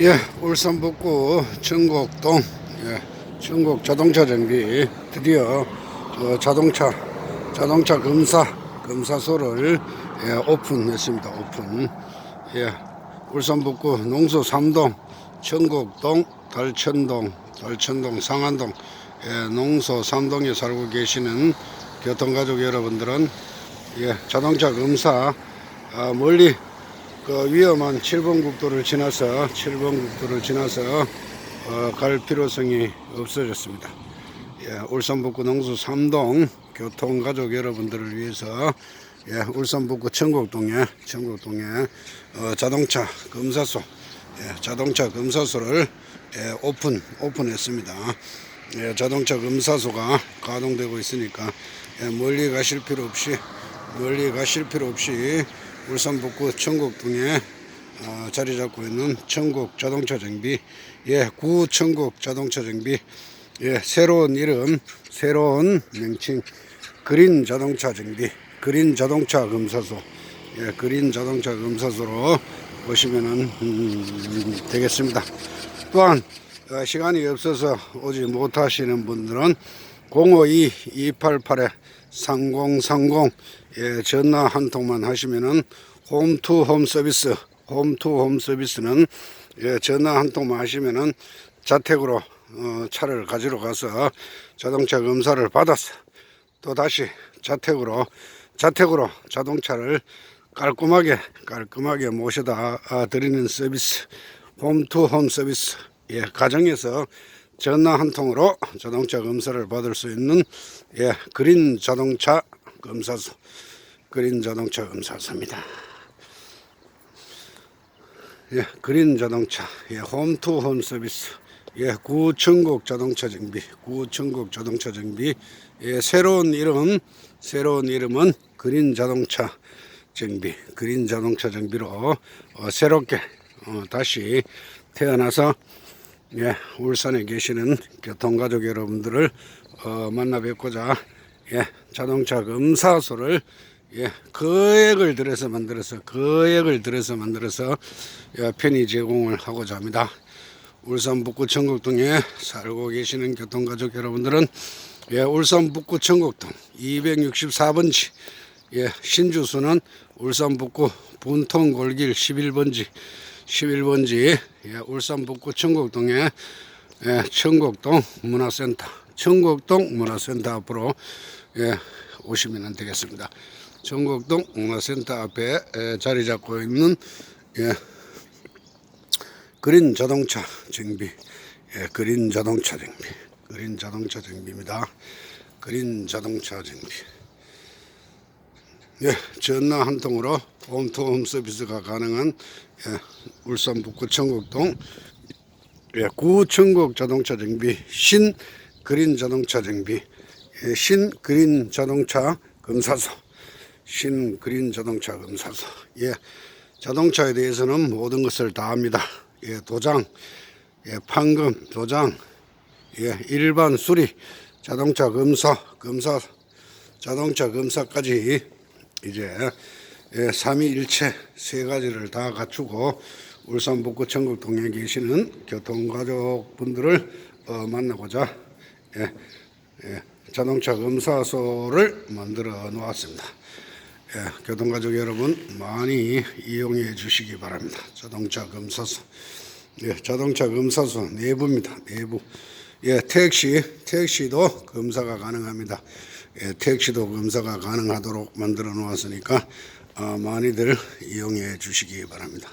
예, 울산 북구 청곡동 예, 청곡 자동차 정비 드디어 어, 자동차 자동차 검사 검사소를 예, 오픈했습니다. 오픈. 예, 울산 북구 농수 3동 청곡동 달천동 달천동 상안동 예, 농소 3동에 살고 계시는 교통가족 여러분들은 예, 자동차 검사 아, 멀리 그 위험한 7번 국도를 지나서 7번 국도를 지나서 어, 갈 필요성이 없어졌습니다. 예, 울산 북구 농수 3동 교통 가족 여러분들을 위해서 예, 울산 북구 청곡동에 청곡동에 어, 자동차 검사소 예, 자동차 검사소를 예, 오픈 오픈했습니다. 예, 자동차 검사소가 가동되고 있으니까 예, 멀리 가실 필요 없이 멀리 가실 필요 없이 울산 북구 청곡동에 어, 자리 잡고 있는 청곡 자동차 정비, 예, 구 청곡 자동차 정비, 예, 새로운 이름, 새로운 명칭, 그린 자동차 정비, 그린 자동차 검사소, 예, 그린 자동차 검사소로 보시면은 음, 되겠습니다. 또한 어, 시간이 없어서 오지 못하시는 분들은 052-288-3030 예, 전화 한 통만 하시면은 홈투홈 서비스 홈투홈 서비스는 예, 전화 한 통만 하시면은 자택으로 어, 차를 가지러 가서 자동차 검사를 받아서 또 다시 자택으로 자택으로 자동차를 깔끔하게 깔끔하게 모셔다 아, 드리는 서비스 홈투홈 서비스 예, 가정에서 전화 한 통으로 자동차 검사를 받을 수 있는 예, 그린 자동차 검사소 그린 자동차 검사소입니다. 예, 그린 자동차 예, 홈투홈 서비스 예, 구천국 자동차 정비 구천국 자동차 정비 예, 새로운 이름 새로운 이름은 그린 자동차 정비 그린 자동차 정비로 어, 새롭게 어, 다시 태어나서 예, 울산에 계시는 교통가족 여러분들을 어, 만나 뵙고자 예, 자동차 검사소를 예, 거액을 들여서 만들어서 거액을 들여서 만들어서 예, 편의 제공을 하고자 합니다. 울산 북구 청곡동에 살고 계시는 교통가족 여러분들은 예, 울산 북구 청곡동 264번지 예, 신주소는 울산 북구 분통골길 11번지 11번지 예, 울산 북구 청곡동에 예, 청곡동 문화센터 청곡동 문화센터 앞으로 예, 오시면 되겠습니다. 청곡동 문화센터 앞에 예, 자리 잡고 있는 예, 그린 자동차 정비 예, 그린 자동차 정비 그린 자동차 정비입니다. 그린 자동차 정비 예, 전화 한 통으로 홈투홈 서비스가 가능한 예, 울산 북구 청곡동 예, 구청곡 자동차 정비 신 그린 자동차 정비 예, 신 그린 자동차 검사소 신 그린 자동차 검사소 예, 자동차에 대해서는 모든 것을 다 합니다. 예, 도장, 예, 판금, 도장, 예, 일반 수리, 자동차 검사, 검사, 자동차 검사까지 이제 예, 삼위일체 세 가지를 다 갖추고 울산 북구 청곡동에 계시는 교통가족 분들을 어, 만나고자 예, 예, 자동차 검사소를 만들어 놓았습니다. 예, 교통가족 여러분 많이 이용해 주시기 바랍니다. 자동차 검사소, 예, 자동차 검사소 내부입니다. 내부. 예, 택시, 택시도 검사가 가능합니다. 예, 택시도 검사가 가능하도록 만들어 놓았으니까 어, 많이들 이용해 주시기 바랍니다.